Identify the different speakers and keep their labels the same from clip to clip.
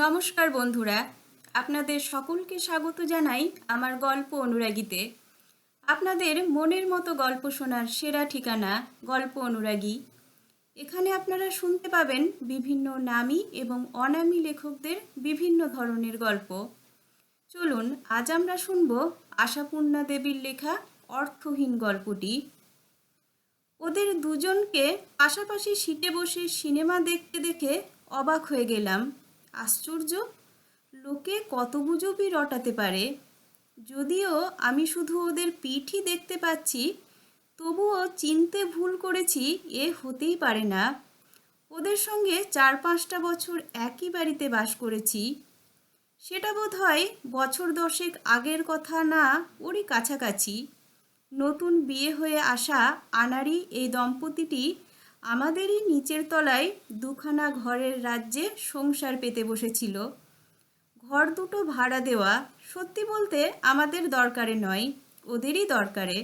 Speaker 1: নমস্কার বন্ধুরা, আপনাদের সকলকে স্বাগত জানাই আমার গল্প অনুরাগীতে। আপনাদের মনের মতো গল্প শোনার সেরা ঠিকানা গল্প অনুরাগী। এখানে আপনারা শুনতে পাবেন বিভিন্ন নামী এবং অনামী লেখকদের বিভিন্ন ধরনের গল্প। চলুন, আজ আমরা শুনব আশাপূর্ণা দেবীর লেখা অর্থহীন গল্পটি। ওদের দুজনকে পাশাপাশি সিটে বসে সিনেমা দেখতে দেখে অবাক হয়ে গেলাম। আশ্চর্য? লোকে কত গুজবই রটাতে পারে। যদিও আমি শুধু ওদের পিঠই দেখতে পাচ্ছি, তবুও চিনতে ভুল করেছি, এ হতেই পারে না। ওদের সঙ্গে চার পাঁচটা বছর একই বাড়িতে বাস করেছি। সেটা বোধ হয় বছর দশেক আগের কথা না, ওরই কাছাকাছি। নতুন বিয়ে হয়ে আসা আনারি এই দম্পতিটি আমাদেরই নিচের তলায় দুখানা ঘরের রাজ্যে সংসার পেতে বসেছিল। ঘর দুটো ভাড়া দেওয়া সত্যি বলতে আমাদের দরকারে নয়, ওদেরই দরকারে।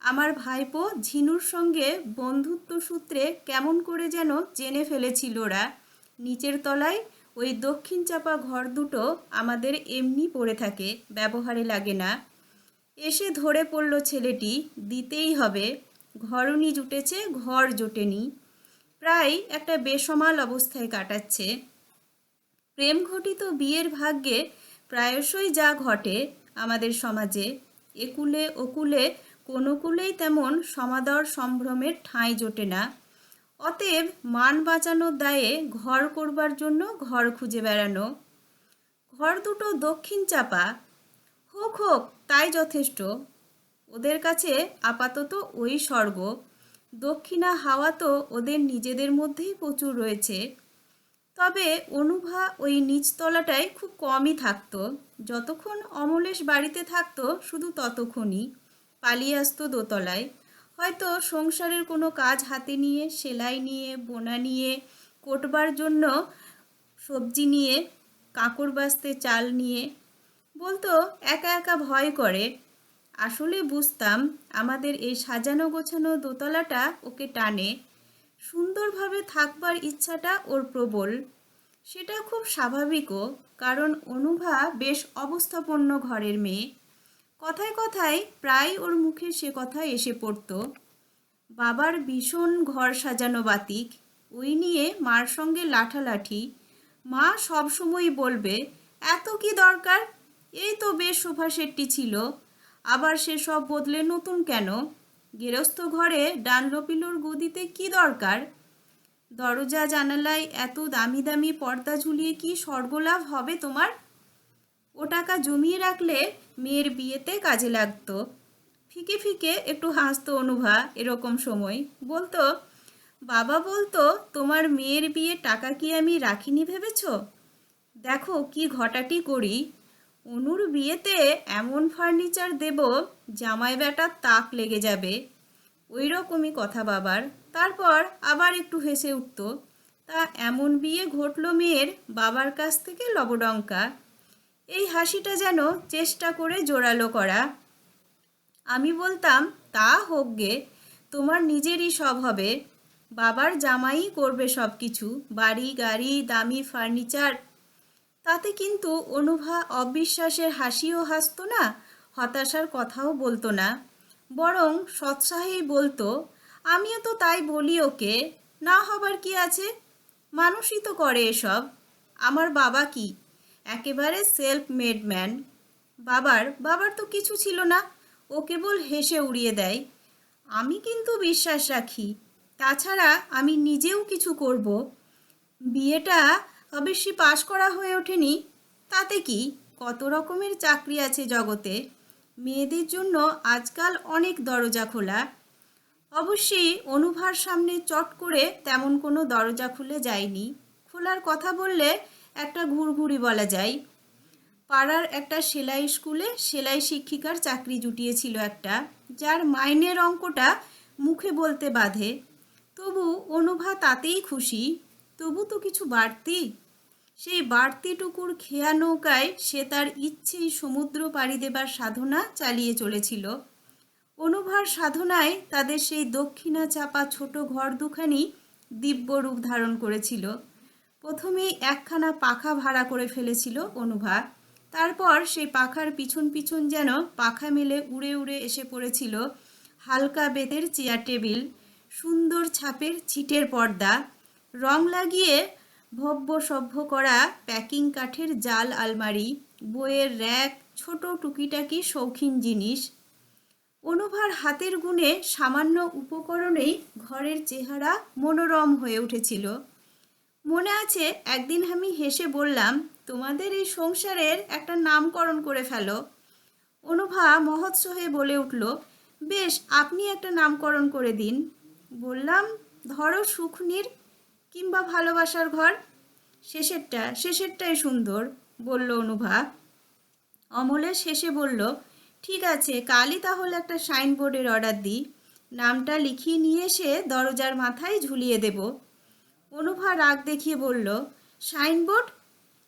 Speaker 1: আমার ভাইপো ঝিনুর সঙ্গে বন্ধুত্ব সূত্রে কেমন করে যেন জেনে ফেলেছিল ওরা। নিচের তলায় ওই দক্ষিণ চাপা ঘর দুটো আমাদের এমনি পড়ে থাকে, ব্যবহারে লাগে না। এসে ধরে পড়ল ছেলেটি, দিতেই হবে। ঘরনি জুটেছে, ঘর জোটেনি। প্রায় একটা বেসমাল অবস্থায় কাটাচ্ছে। প্রেম ঘটিত বিয়ের ভাগ্যে প্রায়শই যা ঘটে আমাদের সমাজে, একুলে ওকুলে কোনো কুলেই তেমন সমাদর সম্ভ্রমের ঠাঁই জোটে না। অতএব মান বাঁচানোর দায়ে ঘর করবার জন্য ঘর খুঁজে বেড়ানো। ঘর দুটো দক্ষিণ চাপা। হোক হোক, তাই যথেষ্ট। ওদের কাছে আপাতত ওই স্বর্গ। দক্ষিণা হাওয়া তো ওদের নিজেদের মধ্যেই প্রচুর রয়েছে। তবে অনুভা ওই নিচতলাটায় খুব কমই থাকতো। যতক্ষণ অমলেশ বাড়িতে থাকতো, শুধু ততক্ষণই। পালিয়ে আসতো দোতলায়। হয়তো সংসারের কোনো কাজ হাতে নিয়ে, সেলাই নিয়ে, বোনা নিয়ে, কোটবার জন্য সবজি নিয়ে, কাঁকড় বাস্তে চাল নিয়ে, বলতো একা একা ভয় করে। আসলে বুঝতাম আমাদের এই সাজানো গোছানো দোতলাটা ওকে টানে। সুন্দরভাবে থাকবার ইচ্ছাটা ওর প্রবল। সেটা খুব স্বাভাবিকও, কারণ অনুভা বেশ অবস্থাপন্ন ঘরের মেয়ে। কথায় কথায় প্রায় ওর মুখে সে কথা এসে পড়ত। বাবার ভীষণ ঘর সাজানো বাতিক, ওই নিয়ে মার সঙ্গে লাঠালাঠি। মা সবসময়ই বলবে, এত কি দরকার? এই তো বেশ সোফা সেটটি ছিল। আবার সে সব বদলে নতুন কেন? গেরস্থ ঘরে ডানলপিলোর গদিতে কি দরকার? দরজা, জানালায় এত দামি দামি পর্দা ঝুলিয়ে কি স্বর্গলাভ হবে তোমার? ও টাকা জমিয়ে রাখলে মেয়ের বিয়েতে কাজে লাগতো। ফিকে ফিকে একটু হাসতো অনুভা এরকম সময়। বলতো, বাবা বলতো, তোমার মেয়ের বিয়ে টাকা কি আমি রাখিনি ভেবেছ? দেখো কি ঘটাটি করি। অনুর বিয়েতে এমন ফার্নিচার দেব, জামাই বেটার তাক লেগে যাবে। ওই রকমই কথা বাবার। তারপর আবার একটু হেসে উঠত, তা এমন বিয়ে ঘটল মেয়ের বাবার কাছ থেকে লবডঙ্কা। এই হাসিটা যেন চেষ্টা করে জোরালো করা। আমি বলতাম, তা হোক গে, তোমার নিজেরই সব হবে। বাবার জামাই করবে সব কিছু বাড়ি, গাড়ি, দামি ফার্নিচার তাতে কিন্তু অনুভা অবিশ্বাসের হাসিও হাসতো না, হতাশার কথাও বলতো না। বরং সৎসাহেই বলতো, আমিও তো তাই বলি ওকে, না হবার কি আছে? মানুষই তো করে এসব। আমার বাবা কি? একেবারে সেলফ মেড ম্যান বাবার বাবার তো কিছু ছিল না, ও কেবল হেসে উড়িয়ে দেয়। আমি কিন্তু বিশ্বাস রাখি। তাছাড়া আমি নিজেও কিছু করব। বিয়েটা অবশ্যই পাশ করা হয়ে ওঠেনি। তাতে কি? কত রকমের চাকরি আছে জগতে। মেয়েদের জন্য আজকাল অনেক দরজা খোলা। অবশ্যই অনুভার সামনে চট করে তেমন কোনো দরজা খুলে যায়নি। খোলার কথা বললে একটা ঘুরঘুরি বলা যায়। পাড়ার একটা সেলাই স্কুলে সেলাই শিক্ষিকার চাকরি জুটিয়েছিল একটা, যার মাইনের অঙ্কটা মুখে বলতে বাধে। তবু অনুভা তাতেই খুশি। তবু তো কিছু বাড়তি সেই বাড়তিটুকুর খেয়া নৌকায় সে তার ইচ্ছেই সমুদ্র পাড়ি দেবার সাধনা চালিয়ে চলেছিল। অনুভার সাধনায় তাদের সেই দক্ষিণা চাপা ছোট ঘর দুখানি দিব্য রূপ ধারণ করেছিল। প্রথমেই একখানা পাখা ভাড়া করে ফেলেছিল অনুভা। তারপর সেই পাখার পিছন পিছন যেন পাখা মেলে উড়ে উড়ে এসে পড়েছিল হালকা বেতের চেয়ার টেবিল, সুন্দর ছাপের ছিটের পর্দা, রং লাগিয়ে ভব্য সভ্য করা প্যাকিং কাঠের জাল আলমারি, বইয়ের র্যাক, ছোট টুকিটাকি শৌখিন জিনিস। অনুভার হাতের গুণে সামান্য উপকরণেই ঘরের চেহারা মনোরম হয়ে উঠেছিল। মনে আছে, একদিন আমি হেসে বললাম, তোমাদের এই সংসারের একটা নামকরণ করে ফেলো। অনুভা মহৎ হয়ে বলে উঠল, বেশ, আপনি একটা নামকরণ করে দিন। বললাম, ধরো সুখনির কিংবা ভালোবাসার ঘর? শেষেরটা, শেষেরটাই সুন্দর, বলল অনুভা। অমলের শেষে বলল, ঠিক আছে, কালই তাহলে একটা সাইনবোর্ডের অর্ডার দিই। নামটা লিখিয়ে নিয়ে এসে দরজার মাথায় ঝুলিয়ে দেব। অনুভা রাগ দেখিয়ে বলল, সাইনবোর্ড?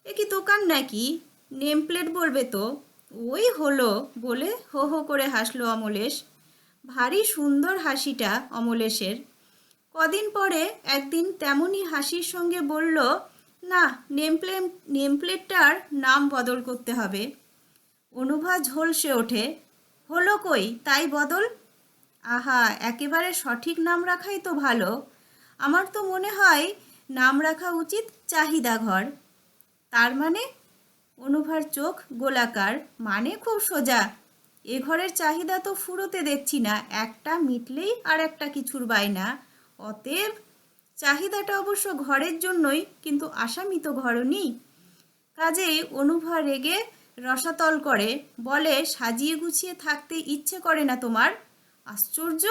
Speaker 1: এ কি দোকান নাকি? নেম প্লেট বলবে তো। ওই হলো, বলে হো হো করে হাসলো অমলেশ। ভারী সুন্দর হাসিটা অমলেশের। কদিন পরে একদিন তেমনই হাসির সঙ্গে বলল, না নেমপ্লেট নেমপ্লেটটার নাম বদল করতে হবে। অনুভা ঝলসে ওঠে, হলো কই? তাই বদল? আহা, একেবারে সঠিক নাম রাখাই তো ভালো। আমার তো মনে হয় নাম রাখা উচিত চাহিদা ঘর। তার মানে? অনুভার চোখ গোলাকার। মানে খুব সোজা। এ ঘরের চাহিদা তো ফুরোতে দেখছি না, একটা মিটলেই আর একটা কিছুর বায়না। অতএব চাহিদাটা অবশ্য ঘরের জন্যই, কিন্তু আসামি তো ঘরনি কাজেই অনুভা রেগে রসাতল করে, বলে, সাজিয়ে গুছিয়ে থাকতে ইচ্ছে করে না তোমার? আশ্চর্য!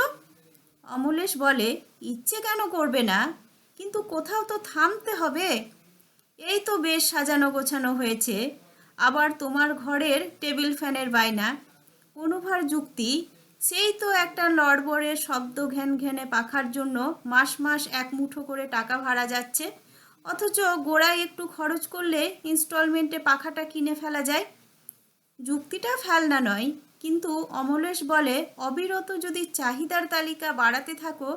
Speaker 1: অমলেশ বলে, ইচ্ছে কেন করবে না? কিন্তু কোথাও তো থামতে হবে। এই তো বেশ সাজানো গোছানো হয়েছে। আবার তোমার ঘরের টেবিল ফ্যানের বায়না। অনুভার যুক্তি সেই তো একটা লড়বড়ের শব্দ ঘ্যান ঘ্যানে পাখার জন্য মাস মাস এক মুঠো করে টাকা ভাড়া যাচ্ছে। অথচ গোড়ায় একটু খরচ করলে ইনস্টলমেন্টে পাখাটা কিনে ফেলা যায়। যুক্তিটা ফেলনা নয়, কিন্তু অমলেশ বলে, অবিরত যদি চাহিদার তালিকা বাড়াতে থাকো,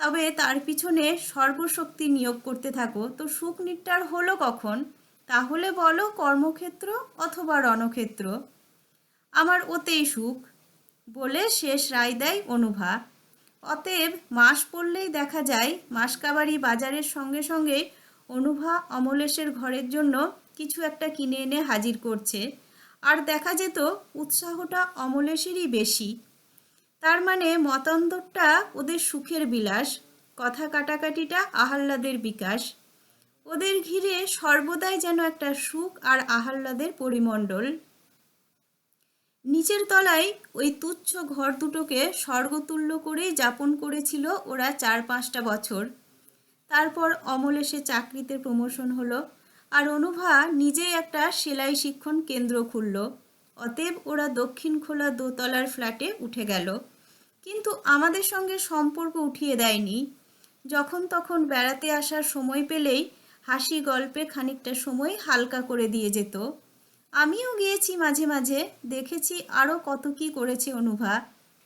Speaker 1: তবে তার পিছনে সর্বশক্তি নিয়োগ করতে থাকো। তো সুখ নিট্টার হলো কখন? তাহলে বলো কর্মক্ষেত্র অথবা রণক্ষেত্র। আমার ওতেই সুখ। বলে শেষ রায় দেয় অনুভা। অতএব মাস পড়লেই দেখা যায় মাসকাবাড়ি বাজারের সঙ্গে সঙ্গে অনুভা অমলেশের ঘরের জন্য কিছু একটা কিনে এনে হাজির করছে। আর দেখা যেত উৎসাহটা অমলেশেরই বেশি। তার মানে মতান্তরটা ওদের সুখের বিলাস, কথা কাটাকাটিটা আহ্লাদের বিকাশ। ওদের ঘিরে সর্বদাই যেন একটা সুখ আর আহ্লাদের পরিমণ্ডল। নিচের তলায় ওই তুচ্ছ ঘর দুটোকে স্বর্গতুল্য করেই যাপন করেছিল ওরা চার পাঁচটা বছর। তারপর অমলেশে চাকরিতে প্রমোশন হলো আর অনুভা নিজেই একটা সেলাই শিক্ষণ কেন্দ্র খুলল। অতএব ওরা দক্ষিণ খোলা দোতলার ফ্ল্যাটে উঠে গেল। কিন্তু আমাদের সঙ্গে সম্পর্ক উঠিয়ে দেয়নি। যখন তখন বেড়াতে আসার সময় পেলেই হাসি গল্পে খানিকটা সময় হালকা করে দিয়ে যেত। আমিও গিয়েছি মাঝে মাঝে, দেখেছি আরও কত কি করেছে অনুভা।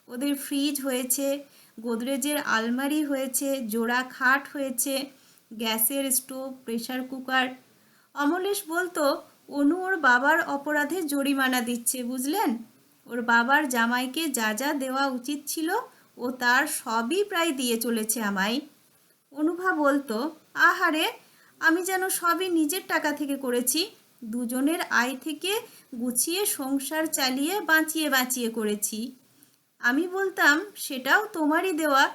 Speaker 1: ওদের ফ্রিজ হয়েছে, গোদরেজের আলমারি হয়েছে, জোড়া খাট হয়েছে, গ্যাসের স্টোভ প্রেশার কুকার অমলেশ বলতো, অনু ওর বাবার অপরাধে জরিমানা দিচ্ছে, বুঝলেন? ওর বাবার জামাইকে যা যা দেওয়া উচিত ছিল, ও তার সবই প্রায় দিয়ে চলেছে আমায়। অনুভা বলতো, আহারে, আমি যেন সবই নিজের টাকা থেকে করেছি দুজনের আয় থেকে গুছিয়ে সংসার চালিয়ে বাঁচিয়ে বাঁচিয়ে করেছি। আমি বলতাম, সেটাও তোমারই দেওয়া।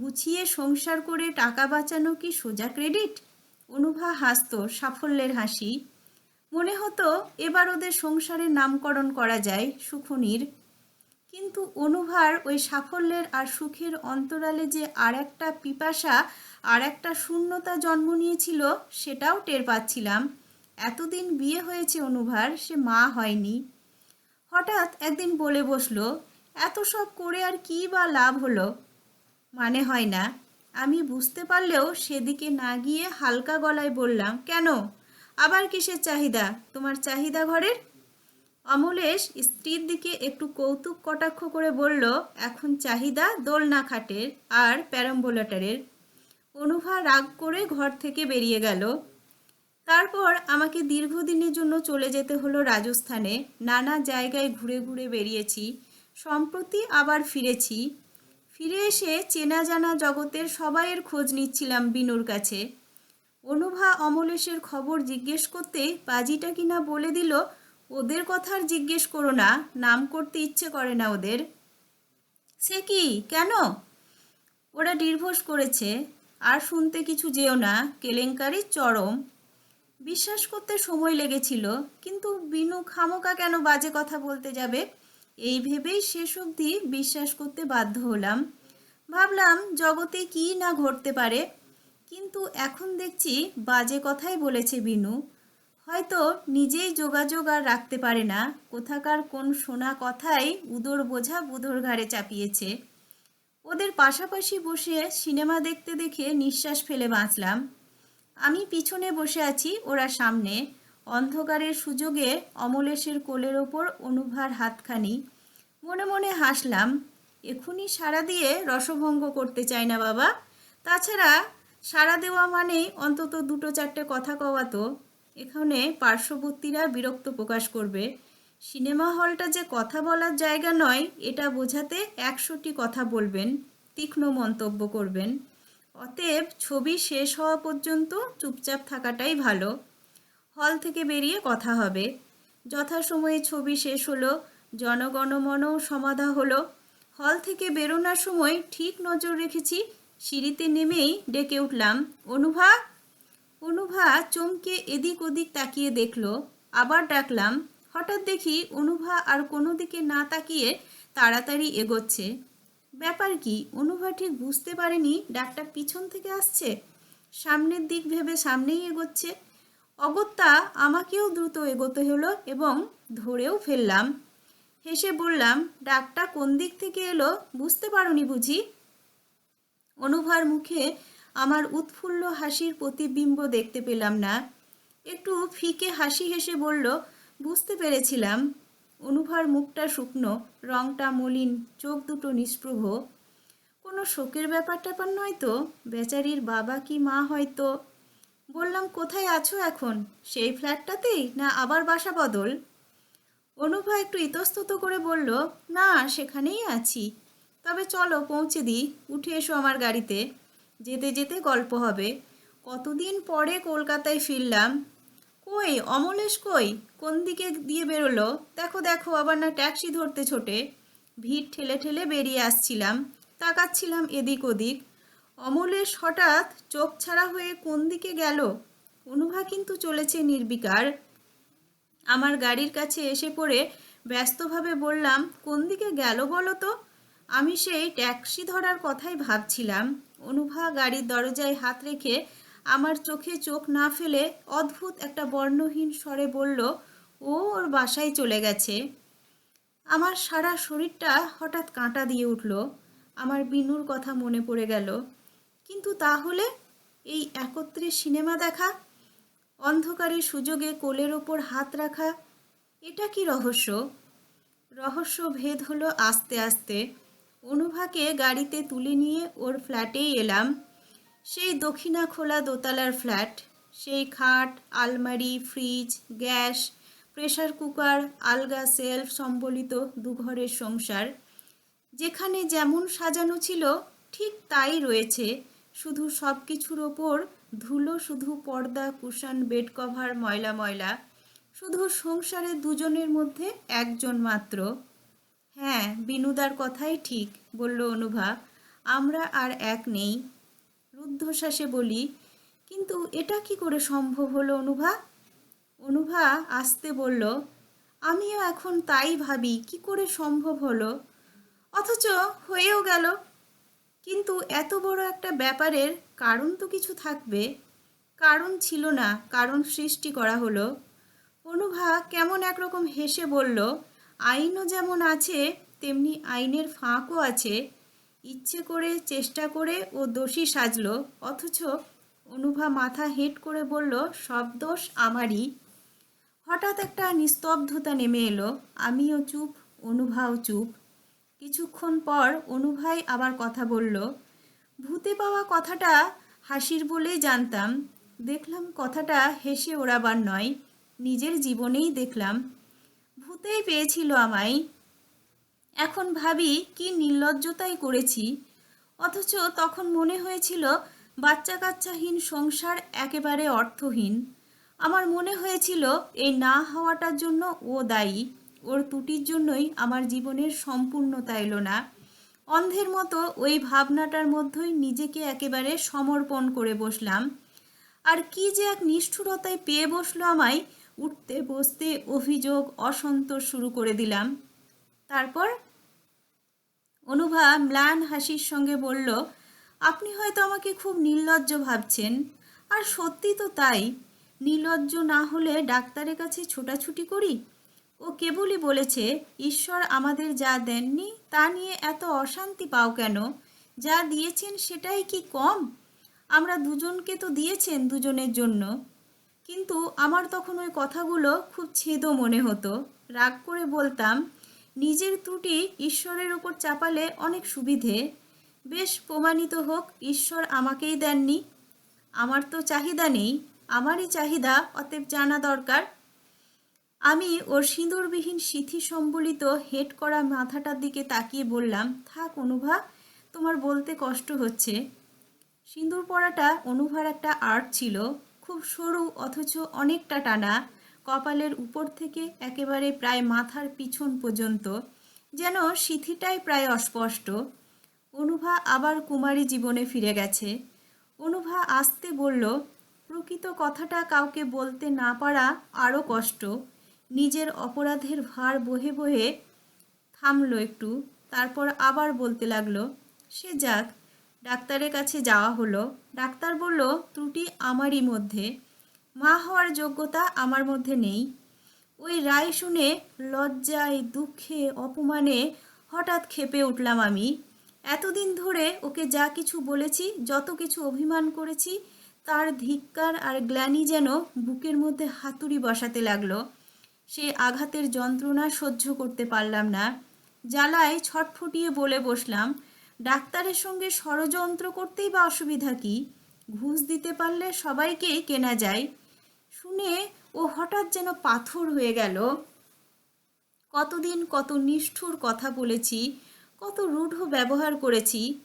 Speaker 1: গুছিয়ে সংসার করে টাকা বাঁচানো কি সোজা ক্রেডিট? অনুভা হাসতো সাফল্যের হাসি। মনে হতো, এবার ওদের সংসারে নামকরণ করা যায়, সুখনির। কিন্তু অনুভার ওই সাফল্যের আর সুখের অন্তরালে যে আর একটা পিপাসা, আর একটা শূন্যতা জন্ম নিয়েছিল, সেটাও টের পাচ্ছিলাম। এতদিন বিয়ে হয়েছে অনুভার, সে মা হয়নি। হঠাৎ একদিন বলে বসল, এত সব করে আর কি বা লাভ হলো? মানে হয় না। আমি বুঝতে পারলেও সেদিকে না গিয়ে হালকা গলায় বললাম, কেন? আবার কিসের চাহিদা? তোমার চাহিদা ঘরের? অমলেশ স্ত্রীর দিকে একটু কৌতুক কটাক্ষ করে বলল, এখন চাহিদা দোলনা খাটের আর প্যারাম্বোলেটারের। অনুভা রাগ করে ঘর থেকে বেরিয়ে গেল। তারপর আমাকে দীর্ঘদিনের জন্য চলে যেতে হলো রাজস্থানে। নানা জায়গায় ঘুরে ঘুরে বেরিয়েছি। সম্প্রতি আবার ফিরেছি। ফিরে এসে চেনা জানা জগতের সবাইয়ের খোঁজ নিচ্ছিলাম বিনুর কাছে। অনুভা অমলেশের খবর জিজ্ঞেস করতে বাজিটা কিনা বলে দিল, ওদের কথা আর জিজ্ঞেস করো না, নাম করতে ইচ্ছে করে না ওদের। সে কি? কেন? ওরা ডিভোর্স করেছে। আর শুনতে কিছু যেও না। কেলেঙ্কারি চরম। বিশ্বাস করতে সময় লেগেছিল, কিন্তু বিনু খামোকা কেন বাজে কথা বলতে যাবে? এই ভেবেই শেষ অবধি বিশ্বাস করতে বাধ্য হলাম। ভাবলাম, জগতে কি না ঘটতে পারে? কিন্তু এখন দেখছি বাজে কথাই বলেছে বিনু। হয়তো নিজেই যোগাযোগ আর রাখতে পারে না, কোথাকার কোন শোনা কথাই উদর বোঝা বুধর ঘাড়ে চাপিয়েছে। ওদের পাশাপাশি বসে সিনেমা দেখতে দেখে নিঃশ্বাস ফেলে বাঁচলাম। আমি পিছনে বসে আছি ওরা সামনে। অন্ধকারের সুযোগে অমলেশের কোলের ওপর অনুভার হাতখানি। মনে মনে হাসলাম, এখুনি সাড়া দিয়ে রসভঙ্গ করতে চাই না বাবা। তাছাড়া সাড়া দেওয়া মানেই অন্তত দুটো চারটে কথা কওয়া তো। এখানে পার্শ্ববর্তীরা বিরক্ত প্রকাশ করবে। সিনেমা হলটা যে কথা বলার জায়গা নয়, এটা বোঝাতে একশোটি কথা বলবেন, তীক্ষ্ণ মন্তব্য করবেন। অতএব ছবি শেষ হওয়া পর্যন্ত চুপচাপ থাকাটাই ভালো। হল থেকে বেরিয়ে কথা হবে। যথাসময়ে ছবি শেষ হলো, জনগণমনও সমাধা হলো। হল থেকে বেরোনোর সময় ঠিক নজর রেখেছি, সিঁড়িতে নেমেই ডেকে উঠলাম। অনুভা? অনুভা চমকে এদিক ওদিক তাকিয়ে দেখল। আবার ডাকলাম। হঠাৎ দেখি অনুভা আর কোনো দিকে না তাকিয়ে তাড়াতাড়ি এগোচ্ছে। ব্যাপার কি? অনুভা ঠিক বুঝতে পারেনি ডাকটা পিছন থেকে আসছে। সামনের দিক ভেবে সামনেই এগোচ্ছে। অগত্যা আমাকেও দ্রুত এগোতে হলো এবং ধরেও ফেললাম। হেসে বললাম, ডাকটা কোন দিক থেকে এলো বুঝতে পারোনি বুঝি? অনুভার মুখে আমার উৎফুল্ল হাসির প্রতিবিম্ব দেখতে পেলাম না। একটু ফিকে হাসি হেসে বলল, বুঝতে পেরেছিলাম। অনুভার মুখটা শুকনো, রংটা মলিন, চোখ দুটো নিষ্প্রভ। কোনো শোকের ব্যাপার ট্যাপার নয় তো? বেচারির বাবা কি মা হয়তো? বললাম, কোথায় আছো এখন? সেই ফ্ল্যাটটাতেই না আবার বাসা বদল? অনুভা একটু ইতস্তত করে বলল, না, সেখানেই আছি। তবে চলো, পৌঁছে দিই। উঠে এসো আমার গাড়িতে। যেতে যেতে গল্প হবে। কতদিন পরে কলকাতায় ফিরলাম? কই, অমলেশ কই? কোন দিকে দিয়ে বেরোলো? দেখো দেখো, আবার না ট্যাক্সি ধরতে ছোটে। ভিড় ঠেলে ঠেলে বেরিয়ে আসছিলাম, তাকাচ্ছিলাম এদিক ওদিক। অমলেশ হঠাৎ চোখ ছাড়া হয়ে কোন দিকে গেল? অনুভা কিন্তু চলেছে নির্বিকার। আমার গাড়ির কাছে এসে পড়ে ব্যস্তভাবে বললাম, কোন দিকে গেল বলো তো? আমি সেই ট্যাক্সি ধরার কথাই ভাবছিলাম। অনুভা গাড়ির দরজায় হাত রেখে আমার চোখে চোখ না ফেলে অদ্ভুত একটা বর্ণহীন স্বরে বলল, ও, ওর বাসায় চলে গেছে। আমার সারা শরীরটা হঠাৎ কাঁটা দিয়ে উঠল। আমার বিনুর কথা মনে পড়ে গেল। কিন্তু তাহলে এই একত্রে সিনেমা দেখা অন্ধকারের সুযোগে কোলের ওপর হাত রাখা, এটা কি রহস্য? রহস্য ভেদ হলো আস্তে আস্তে। অনুভাকে গাড়িতে তুলে নিয়ে ওর ফ্ল্যাটেই এলাম। সেই দক্ষিণা খোলা দোতলার ফ্ল্যাট, সেই খাট, আলমারি, ফ্রিজ, গ্যাস, প্রেসার কুকার, আলগা সেলফ সম্বলিত দুঘরের সংসার। যেখানে যেমন সাজানো ছিল, ঠিক তাই রয়েছে। শুধু সব কিছুর ওপর ধুলো, শুধু পর্দা, কুশান, বেড কভার, ময়লা ময়লা। শুধু সংসারে দুজনের মধ্যে একজন মাত্র। হ্যাঁ বিনুদার কথাই ঠিক, বলল অনুভা। আমরা আর এক নেই। রুদ্ধশ্বাসে বলি, কিন্তু এটা কি করে সম্ভব হলো অনুভা? অনুভা আসতে বলল, আমিও এখন তাই ভাবি, কি করে সম্ভব হলো? অথচ হয়েও গেল। কিন্তু এত বড় একটা ব্যাপারের কারণ তো কিছু থাকবে। কারণ ছিল না, কারণ সৃষ্টি করা হলো। অনুভা কেমন একরকম হেসে বলল, আইনও যেমন আছে, তেমনি আইনের ফাঁকও আছে। ইচ্ছে করে, চেষ্টা করে ও দোষী সাজল। অথচ অনুভা মাথা হেঁট করে বলল, সব দোষ আমারই। হঠাৎ একটা নিস্তব্ধতা নেমে এলো। আমিও চুপ, অনুভাও চুপ। কিছুক্ষণ পর অনুভাই আবার কথা বলল, ভূতে পাওয়া কথাটা হাসির বলেই জানতাম। দেখলাম কথাটা হেসে ওড়াবার নয়, নিজের জীবনেই দেখলাম। ভূতেই পেয়েছিল আমায়। এখন ভাবি কি নির্লজ্জতাই করেছি। অথচ তখন মনে হয়েছিল বাচ্চা কাচ্চাহীন সংসার একেবারে অর্থহীন। আমার মনে হয়েছিল এই না হওয়াটার জন্য ও দায়ী, ওর ত্রুটির জন্যই আমার জীবনের সম্পূর্ণতা এলো না। অন্ধের মতো ওই ভাবনাটার মধ্যেই নিজেকে একেবারে সমর্পণ করে বসলাম। আর কি যে এক নিষ্ঠুরতায় পেয়ে বসল আমায় উঠতে বসতে অভিযোগ অসন্তোষ শুরু করে দিলাম। তারপর অনুভা ম্লান হাসির সঙ্গে বলল, আপনি হয়তো আমাকে খুব নির্লজ্জ ভাবছেন। আর সত্যি তো তাই। নির্লজ্জ না হলে ডাক্তারের কাছে ছোটাছুটি করি? ও কেবলই বলেছে, ঈশ্বর আমাদের যা দেননি তা নিয়ে এত অশান্তি পাও কেন? যা দিয়েছেন সেটাই কি কম? আমরা দুজনকে তো দিয়েছেন দুজনের জন্য। কিন্তু আমার তখন ওই কথাগুলো খুব ছেদো মনে হতো। রাগ করে বলতাম নিজের ত্রুটি ঈশ্বরের উপর চাপালে অনেক সুবিধে। বেশ প্রমাণিত হোক, ঈশ্বর আমাকেই দেননি। আমার তো চাহিদা নেই, আমারই চাহিদা অতএব জানা দরকার। আমি ওর সিঁদুরবিহীন সিথি সম্বলিত হেট করা মাথাটার দিকে তাকিয়ে বললাম, থাক অনুভা, তোমার বলতে কষ্ট হচ্ছে। সিঁদুর পরাটা অনুভার একটা আর্ট ছিল, খুব সরু অথচ অনেকটা টানা। কপালের উপর থেকে একেবারে প্রায় মাথার পিছন পর্যন্ত, যেন সিথিটাই প্রায় অস্পষ্ট। অনুভা আবার কুমারী জীবনে ফিরে গেছে। অনুভা আসতে বলল, প্রকৃত কথাটা কাউকে বলতে না পারা আরও কষ্ট। নিজের অপরাধের ভার বহে বহে থামলো একটু, তারপর আবার বলতে লাগল, সে যাক, ডাক্তারের কাছে যাওয়া হলো। ডাক্তার বলল, ত্রুটি আমারই মধ্যে। মা হওয়ার যোগ্যতা আমার মধ্যে নেই। ওই রায় শুনে, লজ্জায়, দুঃখে, অপমানে হঠাৎ খেপে উঠলাম আমি। এতদিন ধরে ওকে যা কিছু বলেছি, যত কিছু অভিমান করেছি, তার ধিক্কার আর গ্লানি যেন বুকের মধ্যে হাতুড়ি বসাতে লাগল। সে আঘাতের যন্ত্রণা সহ্য করতে পারলাম না। জ্বালায় ছটফটিয়ে বলে বসলাম, ডাক্তারের সঙ্গে ষড়যন্ত্র করতেই বা অসুবিধা কি? ঘুষ দিতে পারলে সবাইকেই কেনা যায়। শুনে ও হঠাৎ যেন পাথর হয়ে গেল। কতদিন কত নিষ্ঠুর কথা বলেছি, কত রূঢ় ব্যবহার করেছি,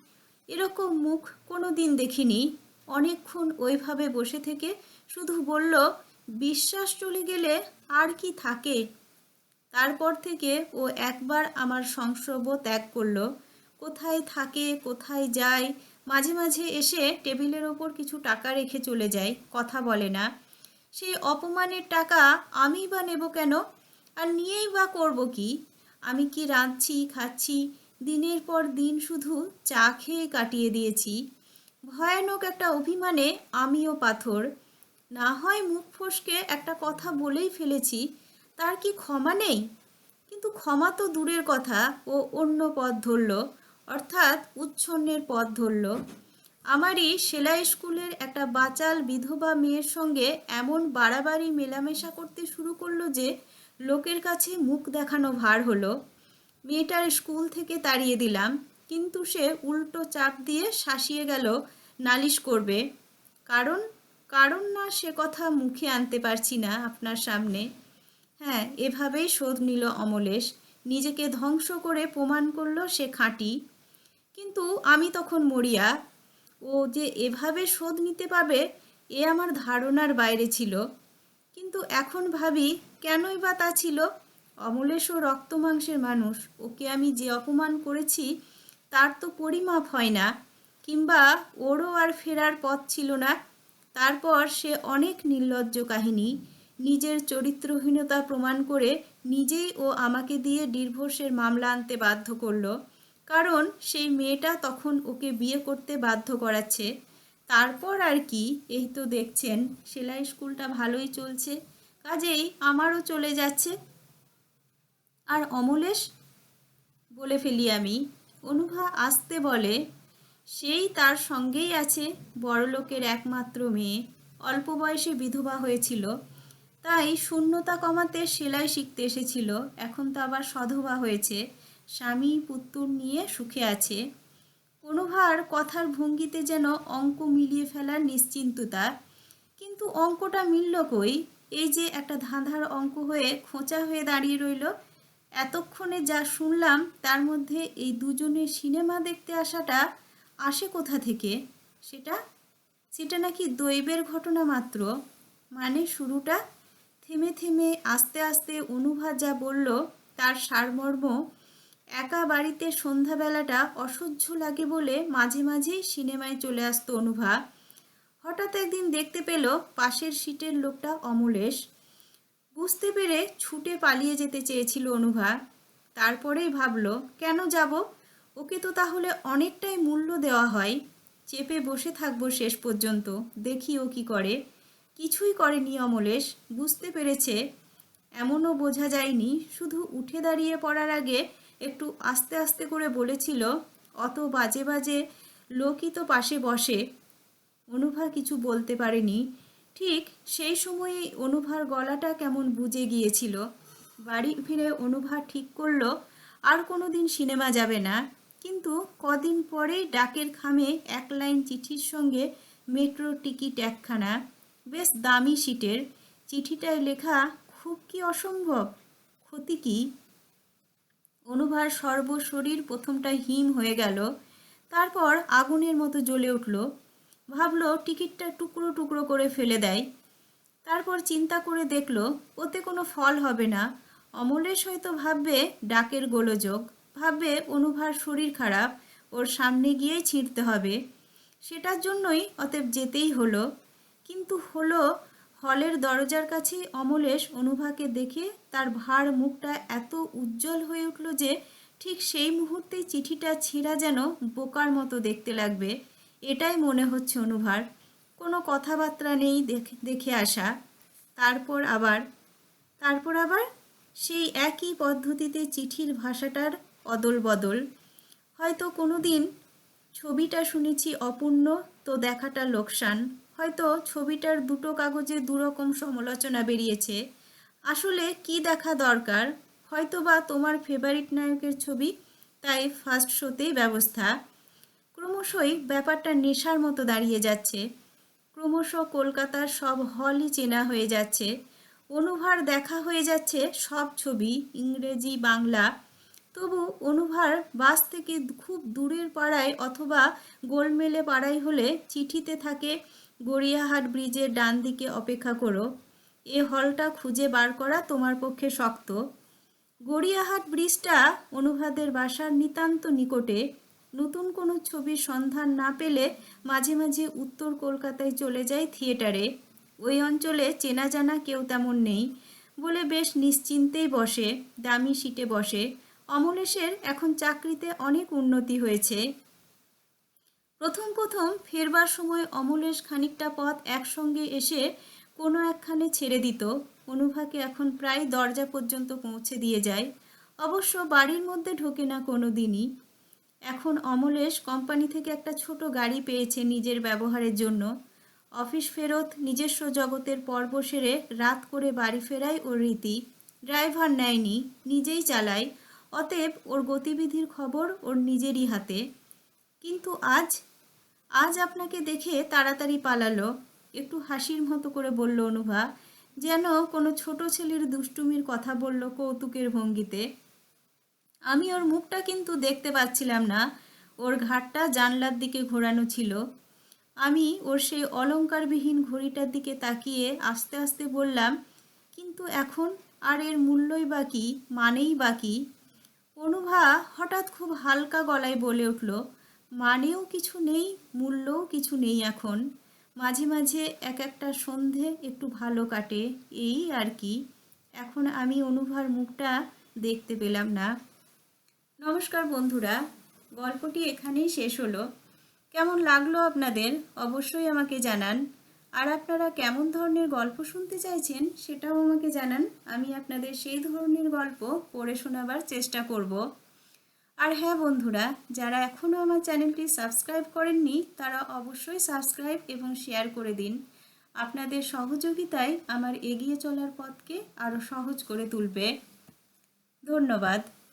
Speaker 1: এরকম মুখ কোনো দিন দেখিনি। অনেকক্ষণ ওইভাবে বসে থেকে শুধু বলল, বিশ্বাস চলে গেলে আর কি থাকে? তারপর থেকে ও একবার আমার সংস্রব ত্যাগ করল। কোথায় থাকে, কোথায় যায়, মাঝে মাঝে এসে টেবিলের ওপর কিছু টাকা রেখে চলে যায়, কথা বলে না। সেই অপমানের টাকা আমি বা নেব কেন? আর নিয়েই বা করব কি? আমি কি রাঁধছি, খাচ্ছি, দিনের পর দিন শুধু চা খেয়ে কাটিয়ে দিয়েছি। ভয়ানক একটা অভিমানে আমিও পাথর। না হয় মুখ ফসকে একটা কথা বলেই ফেলেছি, তার কি ক্ষমা নেই? কিন্তু ক্ষমা তো দূরের কথা, ও অন্য পথ ধরল, অর্থাৎ উচ্ছন্নের পথ ধরল। আমারই সেলাই স্কুলের একটা বাচাল বিধবা মেয়ের সঙ্গে এমন বাড়াবাড়ি মেলামেশা করতে শুরু করল যে লোকের কাছে মুখ দেখানো ভার হলো। মেয়েটার স্কুল থেকে তাড়িয়ে দিলাম, কিন্তু সে উল্টো চাপ দিয়ে শাসিয়ে গেল, নালিশ করবে। কারণ কারণ না সে কথা মুখে আনতে পারছি না আপনার সামনে। হ্যাঁ এভাবেই শোধ নিল অমলেশ। নিজেকে ধ্বংস করে প্রমাণ করল সে খাঁটি। কিন্তু আমি তখন মরিয়া ও যে এভাবে শোধ নিতে পাবে এ আমার ধারণার বাইরে ছিল। কিন্তু এখন ভাবি, কেনই বা তা ছিল? অমলেশও রক্ত মাংসের মানুষ, ওকে আমি যে অপমান করেছি, তার তো পরিমাপ হয় না, কিংবা ওরও আর ফেরার পথ ছিল না। তারপর সে অনেক নির্লজ্জ কাহিনী, নিজের চরিত্রহীনতা প্রমাণ করে নিজেই ও আমাকে দিয়ে ডিভোর্সের মামলা আনতে বাধ্য করল। কারণ সেই মেয়েটা তখন ওকে বিয়ে করতে বাধ্য করাচ্ছে। তারপর আর কি, এই তো দেখছেন, সেলাই স্কুলটা ভালোই চলছে, কাজেই আমারও চলে যাচ্ছে। আর অমলেশ, বলে ফেলি আমি, অনুভা আসতে বলে, সেই তার সঙ্গেই আছে বড়লোকের একমাত্র মেয়ে, অল্প বয়সে বিধবা হয়েছিল, তাই শূন্যতা কমাতে সেলাই শিখতে এসেছিল, এখন তো আবার সধবা হয়েছে। স্বামী পুত্তুর নিয়ে সুখে আছে। অনুভার কথার ভঙ্গিতে যেন অঙ্ক মিলিয়ে ফেলার নিশ্চিন্ততা কিন্তু কিন্তু অঙ্কটা মিলল কই? এই যে একটা ধাঁধার অঙ্ক হয়ে খোঁচা হয়ে দাঁড়িয়ে রইল, এতক্ষণে যা শুনলাম তার মধ্যে এই দুজনের সিনেমা দেখতে আসাটা আসে কোথা থেকে? সেটা? সেটা নাকি দৈবের ঘটনা মাত্র। মানে শুরুটা? থেমে থেমে আস্তে আস্তে অনুভা যা বলল, তার সারমর্ম একা বাড়িতে সন্ধ্যাবেলাটা অসহ্য লাগে বলে মাঝে মাঝেই সিনেমায় চলে আসতো অনুভা। হঠাৎ একদিন দেখতে পেল পাশের সিটের লোকটা অমলেশ। বুঝতে পেরে ছুটে পালিয়ে যেতে চেয়েছিল অনুভা। তারপরেই ভাবলো, কেন যাব? ওকে তো তাহলে অনেকটাই মূল্য দেওয়া হয়। চেপে বসে থাকব শেষ পর্যন্ত। দেখি ও কি করে। কিছুই করেনি অমলেশ, বুঝতে পেরেছে। এমনও বোঝা যায়নি। শুধু উঠে দাঁড়িয়ে পড়ার আগে একটু আস্তে আস্তে করে বলেছিল, অত বাজে বাজে লোকই তো পাশে বসে। অনুভা কিছু বলতে পারেনি। ঠিক সেই সময়ে অনুভার গলাটা কেমন বুঝে গিয়েছিল। বাড়ি ফিরে অনুভা ঠিক করল, আর কোনো দিন সিনেমা যাবে না। কিন্তু কদিন পরেই ডাকের খামে এক লাইন চিঠির সঙ্গে মেট্রো টিকিট একখানা। বেশ দামি সিটের। চিঠিটায় লেখা, খুব কি অসম্ভব? ক্ষতি কি? অনুভার সর্বশরীর প্রথমটা হিম হয়ে গেল, তারপর আগুনের মতো জ্বলে উঠল। ভাবলো, টিকিটটা টুকরো টুকরো করে ফেলে দেয়। তারপর চিন্তা করে দেখল, ওতে কোনো ফল হবে না। অমলেশ হয়তো ভাববে, ডাকের গোলযোগ। ভাববে, অনুভার শরীর খারাপ, ওর সামনে গিয়েই ছিঁড়তে হবে। সেটার জন্যই অতএব যেতেই হলো। কিন্তু হলো হলের দরজার কাছেই অমলেশ অনুভাকে দেখে তার ভার মুখটা এত উজ্জ্বল হয়ে উঠল যে ঠিক সেই মুহূর্তেই চিঠিটা ছিঁড়া যেন বোকার মতো দেখতে লাগবে। এটাই মনে হচ্ছে অনুভার। কোনো কথাবার্তা নেই দেখে দেখে আসা। তারপর আবার তারপর আবার সেই একই পদ্ধতিতে চিঠির ভাষাটার অদল বদল হয়তো কোনো দিন ছবিটা শুনেছি অপূর্ণ, তো দেখাটা লোকসান। হয়তো ছবিটার দুটো কাগজে দুরকম সমালোচনা বেরিয়েছে। আসলে কি দেখা দরকার? হয়তো বা তোমার ফেভারিট নায়কের ছবি, তাই ফার্স্ট শোতেই ব্যবস্থা। ক্রমশই ব্যাপারটা নেশার মতো দাঁড়িয়ে যাচ্ছে। ক্রমশ কলকাতার সব হলই চেনা হয়ে যাচ্ছে। অনুভার দেখা হয়ে যাচ্ছে সব ছবি, ইংরেজি, বাংলা। তবু অনুভার বাস থেকে খুব দূরের পাড়ায় অথবা গোলমেলে পাড়ায় হলে চিঠিতে থাকে গড়িয়াহাট ব্রিজের ডান দিকে অপেক্ষা করো। এ হলটা খুঁজে বার করা তোমার পক্ষে শক্ত। গড়িয়াহাট ব্রিজটা অনুভাদের বাসার নিতান্ত নিকটে। নতুন কোনো ছবির সন্ধান না পেলে মাঝে মাঝে উত্তর কলকাতায় চলে যায় থিয়েটারে। ওই অঞ্চলে চেনা জানা কেউ তেমন নেই বলে বেশ নিশ্চিন্তেই বসে, দামি সিটে বসে। অমলেশের এখন চাকরিতে অনেক উন্নতি হয়েছে। প্রথম প্রথম ফেরবার সময় অমলেশ খানিকটা পথ একসঙ্গে এসে কোনো একখানে ছেড়ে দিত। অনুভাকে এখন প্রায় দরজা পর্যন্ত পৌঁছে দিয়ে যায়। অবশ্য বাড়ির মধ্যে ঢোকে না কোনো দিনই। এখন অমলেশ কোম্পানি থেকে একটা ছোট গাড়ি পেয়েছে নিজের ব্যবহারের জন্য। অফিস ফেরত নিজস্ব জগতের পর্ব সেরে রাত করে বাড়ি ফেরায় ওর রীতি। ড্রাইভার নেয়নি, নিজেই চালায়। অতএব ওর গতিবিধির খবর ওর নিজেরই হাতে। কিন্তু আজ আজ আপনাকে দেখে তাড়াতাড়ি পালালো। একটু হাসির মতো করে বলল, অনুভা, যেন কোনো ছোট ছেলের দুষ্টুমির কথা বলল কৌতুকের ভঙ্গিতে। আমি ওর মুখটা কিন্তু দেখতে পাচ্ছিলাম না। ওর ঘাটটা জানলার দিকে ঘোরানো ছিল। আমি ওর সেই অলঙ্কারবিহীন ঘড়িটার দিকে তাকিয়ে আস্তে আস্তে বললাম, কিন্তু এখন আর এর মূল্যই বা বাকি মানেই বাকি অনুভা হঠাৎ খুব হালকা গলায় বলে উঠল মানেও কিছু নেই, মূল্যও কিছু নেই এখন। মাঝে মাঝে এক একটা সন্ধে একটু ভালো কাটে, এই আর কি। এখন আমি অনুভার মুখটা দেখতে পেলাম না। নমস্কার বন্ধুরা, গল্পটি এখানেই শেষ হলো। কেমন লাগল আপনাদের? অবশ্যই আমাকে জানান। আর আপনারা কেমন ধরনের গল্প শুনতে চাইছেন সেটাও আমাকে জানান। আমি আপনাদের সেই ধরনের গল্প পড়ে শোনাবার চেষ্টা করব। আর হ্যাঁ বন্ধুরা, যারা এখনও আমার চ্যানেলটি সাবস্ক্রাইব করেননি, তারা অবশ্যই সাবস্ক্রাইব এবং শেয়ার করে দিন। আপনাদের সহযোগিতায় আমার এগিয়ে চলার পথকে আরও সহজ করে তুলবে। ধন্যবাদ।